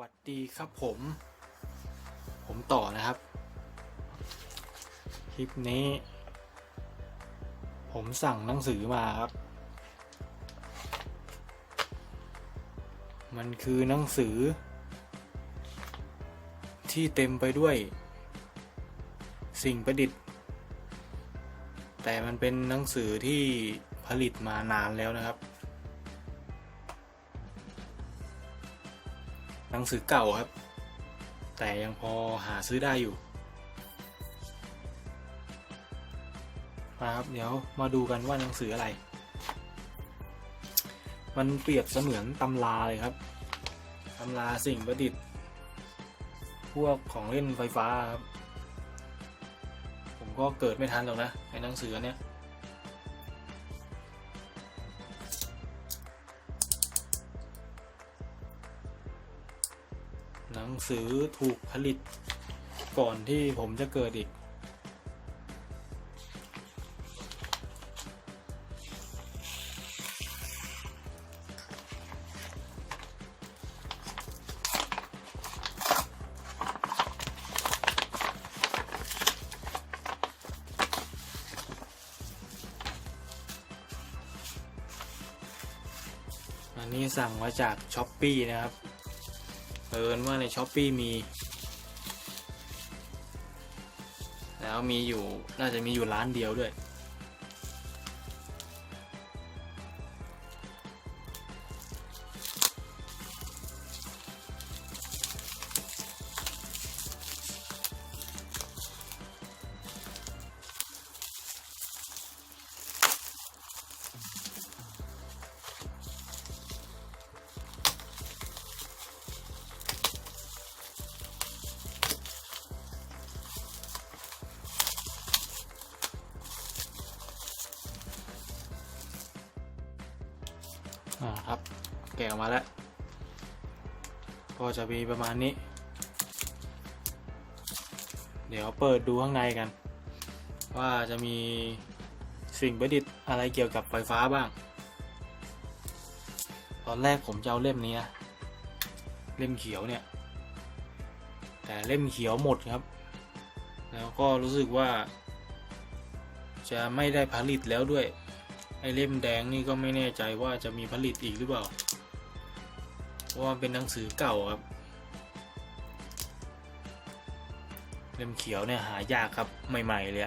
วัสดีครับผม ผมต่อนะครับ คลิปนี้ ผมสั่งหนังสือมาครับ มันคือหนังสือ ที่เต็มไปด้วย สิ่งประดิษฐ์ แต่มันเป็นหนังสือที่ผลิตมานานแล้วนะครับ หนังสือเก่าครับ แต่ยังพอหาซื้อได้อยู่มาครับเดี๋ยวมาดูกันว่าหนังสืออะไร มันเปรียบเสมือนตำราเลยครับตำราสิ่งประดิษฐ์ พวกของเล่นไฟฟ้าครับ ผมก็เกิดไม่ทันหรอกนะในหนังสือเนี้ย สือถูกผลิต ก่อนที่ผมจะเกิดอีก อันนี้สั่งมาจากช้อปปีนะครับ เอินว่าในช้อปปีมี แล้วมีอยู่ น่าจะมีอยู่ร้านเดียวด้วย อ่าครับ แกะออกมาแล้ว ก็จะมีประมาณนี้ เดี๋ยวเปิดดูข้างในกัน ว่าจะมีสิ่งประดิษฐ์อะไรเกี่ยวกับไฟฟ้าบ้าง ตอนแรกผมจะเอาเล่มนี้นะ เล่มเขียวเนี่ย แต่เล่มเขียวหมดครับ แล้วก็รู้สึกว่าจะไม่ได้ผลิตแล้วด้วย ไอเล่มแดงนี่ก็ไม่แน่ใจว่าจะมีผลิตอีกหรือเปล่า เพราะว่าเป็นหนังสือเก่าครับ เล่มเขียวเนี่ยหายากครับใหม่ๆเลย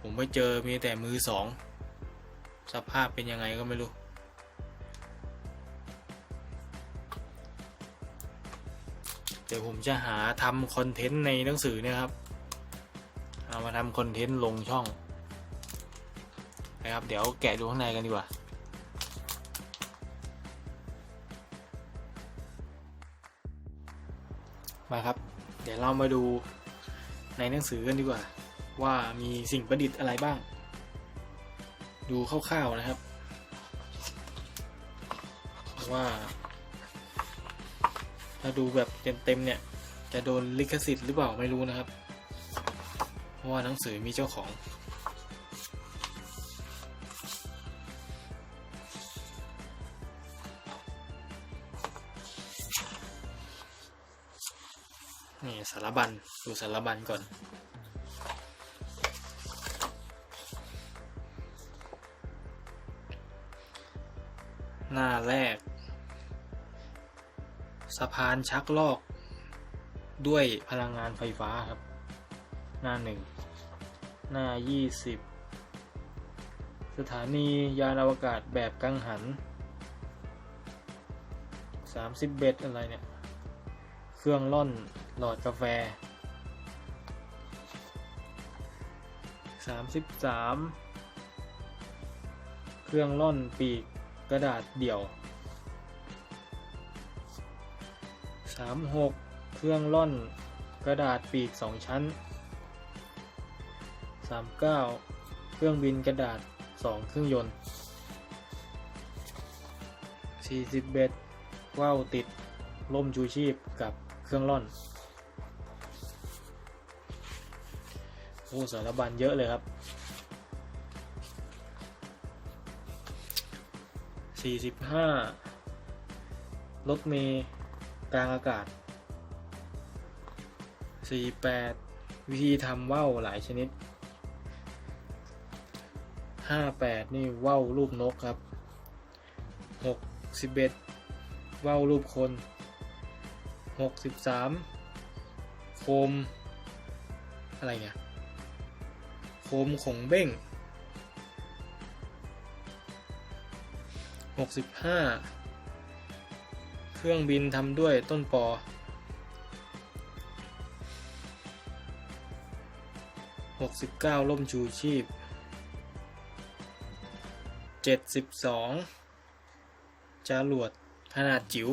ผมไปเจอมีแต่มือสอง สภาพเป็นยังไงก็ไม่รู้เดี๋ยวผมจะหาทำคอนเทนต์ในหนังสือเนี่ยครับ เอามาทำคอนเทนต์ลงช่อง นะครับ เดี๋ยวแกะดูข้างในกันดีกว่ามาครับ เดี๋ยวเรามาดูในหนังสือกันดีกว่า ว่ามีสิ่งประดิษฐ์อะไรบ้าง ดูคร่าวๆนะครับ ว่า ถ้าดูแบบเต็มๆเนี่ย จะโดนลิขสิทธิ์หรือเปล่าไม่รู้นะครับ เพราะว่าหนังสือมีเจ้าของ นี่สารบัญดูสารบัญก่อน หน้าแรก สะพานชักลอก ด้วยพลังงานไฟฟ้าครับ หน้าหนึ่ง หน้ายี่สิบสถานียานอวกาศแบบกังหันสามสิบเบ็ดอะไรเนี่ย เครื่องร่อน หลอดกาแฟ 33 เครื่องร่อนปีกกระดาษเดี่ยว 36 เครื่องร่อนกระดาษปีก 2 ชั้น 39 เครื่องบินกระดาษ 2 เครื่องยนต์ 41ว่าวติดล่มชูชีพกับเครื่องร่อน โอ้สารบัญเยอะเลยครับ45รถเมย์กลางอากาศ48วิธีทำว่าวหลายชนิด58นี่ว่าวรูปนกครับ61ว่าวรูปคน63โคม อะไรเนี่ย โคมขงเบ้ง65 เครื่องบินทำด้วยต้นปอ 69 ล่มชูชีพ 72 จารวดขนาดจิ๋ว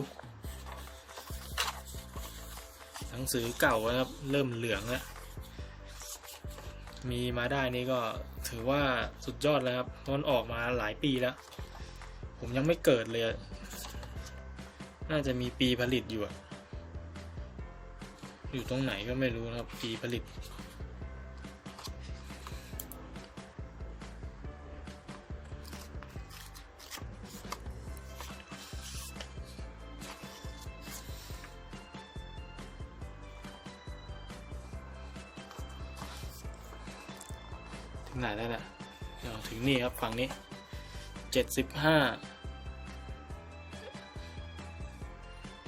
หนังสือเก่านะครับ เริ่มเหลืองแล้ว มีมาได้นี่ก็ถือว่าสุดยอดแล้วครับมันออกมาหลายปีแล้ว ผมยังไม่เกิดเลย น่าจะมีปีผลิตอยู่อะอยู่ตรงไหนก็ไม่รู้นะครับ ปีผลิต ไหนแล้วนะเดี๋ยวถึงนี่ครับฝั่งนี้เจ็ดสิบห้า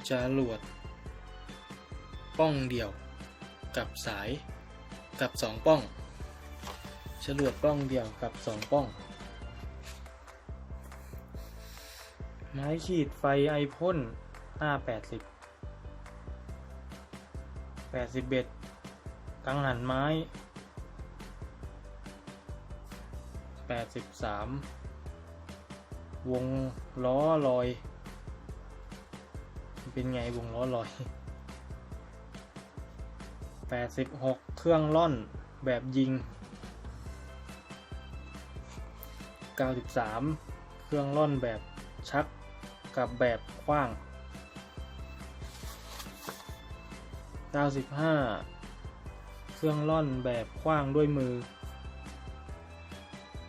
จารวด ป้องเดี่ยว กับสาย กับสองป้องจรวดป้องเดี่ยวกับสองป้อง ไม้ขีดไฟไอพ่นห้าแปดสิบแปดสิบเอ็ดกังหันไม้ แปดสิบสามวงล้อลอย เป็นไงวงล้อลอยแปดสิบหกเครื่องล่อนแบบยิงเก้าสิบสามเครื่องล่อนแบบชักกับแบบคว้างเก้าสิบห้าเครื่องล่อนแบบคว้างด้วยมือ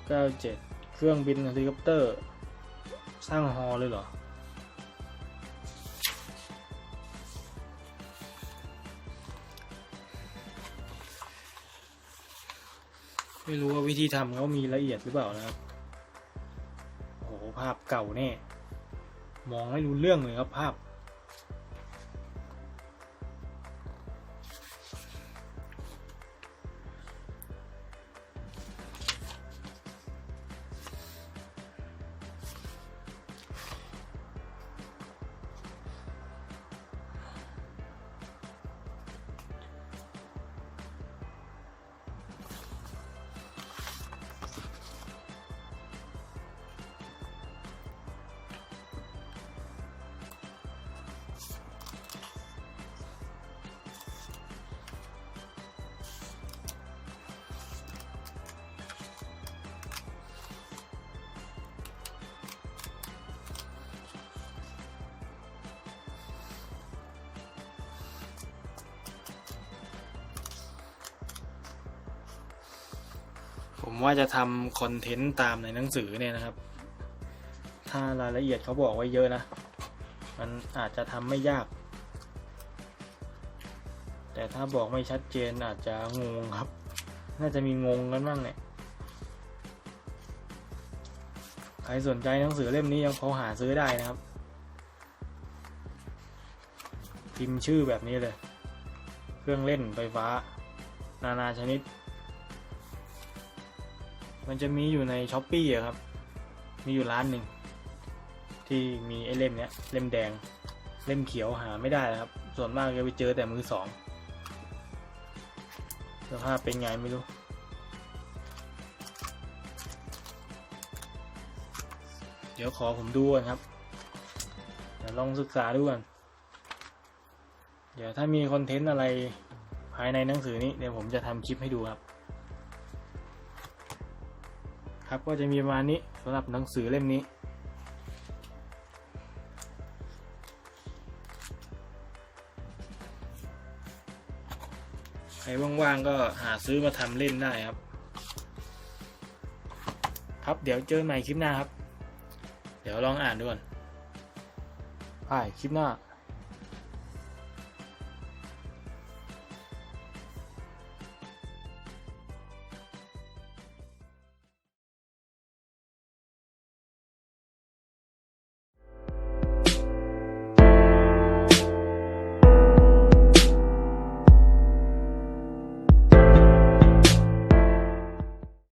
97 เครื่องบินเฮลิคอปเตอร์ สร้างฮอเลยเหรอ ไม่รู้ว่าวิธีทำเขามีละเอียดหรือเปล่านะครับ โอ้โห ภาพเก่าแน่ มองไม่รู้เรื่องเลยครับภาพ ว่าจะทำคอนเทนต์ตามในหนังสือเนี่ยนะครับ ถ้ารายละเอียดเขาบอกไว้เยอะนะ มันอาจจะทำไม่ยาก แต่ถ้าบอกไม่ชัดเจนอาจจะงงครับ น่าจะมีงงกันบ้างเนี่ยใครสนใจหนังสือเล่มนี้ยังพอหาซื้อได้นะครับ พิมพ์ชื่อแบบนี้เลย เครื่องเล่นไฟฟ้า นานาชนิด มันจะมีอยู่ในช้อปปี้อครับ มีอยู่ร้านหนึ่งที่มีไอ้เล่มเนี้ยเล่มแดง เล่มเขียวหาไม่ได้นะครับ ส่วนมากจะไปเจอแต่มือสองสภาพเป็นไงไม่รู้ เดี๋ยวขอผมดูก่อนครับเดี๋ยวลองศึกษาดูก่อนเดี๋ยวถ้ามีคอนเทนต์อะไรภายในหนังสือนี้เดี๋ยวผมจะทำคลิปให้ดูครับ ครับก็จะมีประมาณนี้สำหรับหนังสือเล่มนี้ ใครว่างๆก็หาซื้อมาทำเล่นได้ครับ ครับเดี๋ยวเจอใหม่คลิปหน้าครับ เดี๋ยวลองอ่านดูก่อนไปคลิปหน้า